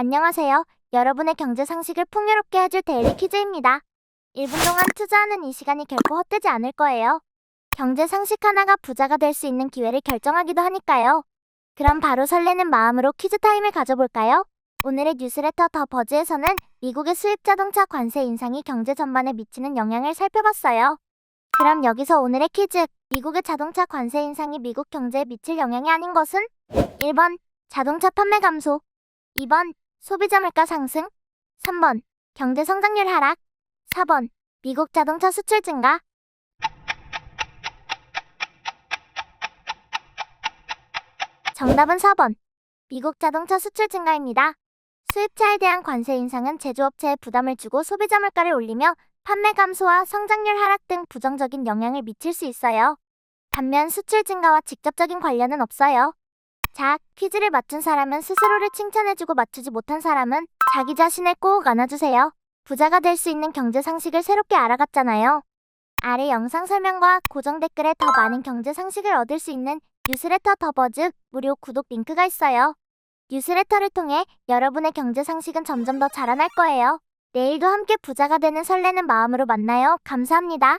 안녕하세요. 여러분의 경제 상식을 풍요롭게 해줄 데일리 퀴즈입니다. 1분 동안 투자하는 이 시간이 결코 헛되지 않을 거예요. 경제 상식 하나가 부자가 될 수 있는 기회를 결정하기도 하니까요. 그럼 바로 설레는 마음으로 퀴즈 타임을 가져볼까요? 오늘의 뉴스레터 더 버즈에서는 미국의 수입 자동차 관세 인상이 경제 전반에 미치는 영향을 살펴봤어요. 그럼 여기서 오늘의 퀴즈. 미국의 자동차 관세 인상이 미국 경제에 미칠 영향이 아닌 것은? 1번 자동차 판매 감소 2번 소비자 물가 상승 3번 경제 성장률 하락 4번 미국 자동차 수출 증가 정답은 4번 미국 자동차 수출 증가입니다. 수입차에 대한 관세 인상은 제조업체에 부담을 주고 소비자 물가를 올리며 판매 감소와 성장률 하락 등 부정적인 영향을 미칠 수 있어요. 반면 수출 증가와 직접적인 관련은 없어요. 자, 퀴즈를 맞춘 사람은 스스로를 칭찬해주고 맞추지 못한 사람은 자기 자신을 꼭 안아주세요. 부자가 될 수 있는 경제 상식을 새롭게 알아갔잖아요. 아래 영상 설명과 고정 댓글에 더 많은 경제 상식을 얻을 수 있는 뉴스레터 더 버즈 무료 구독 링크가 있어요. 뉴스레터를 통해 여러분의 경제 상식은 점점 더 자라날 거예요. 내일도 함께 부자가 되는 설레는 마음으로 만나요. 감사합니다.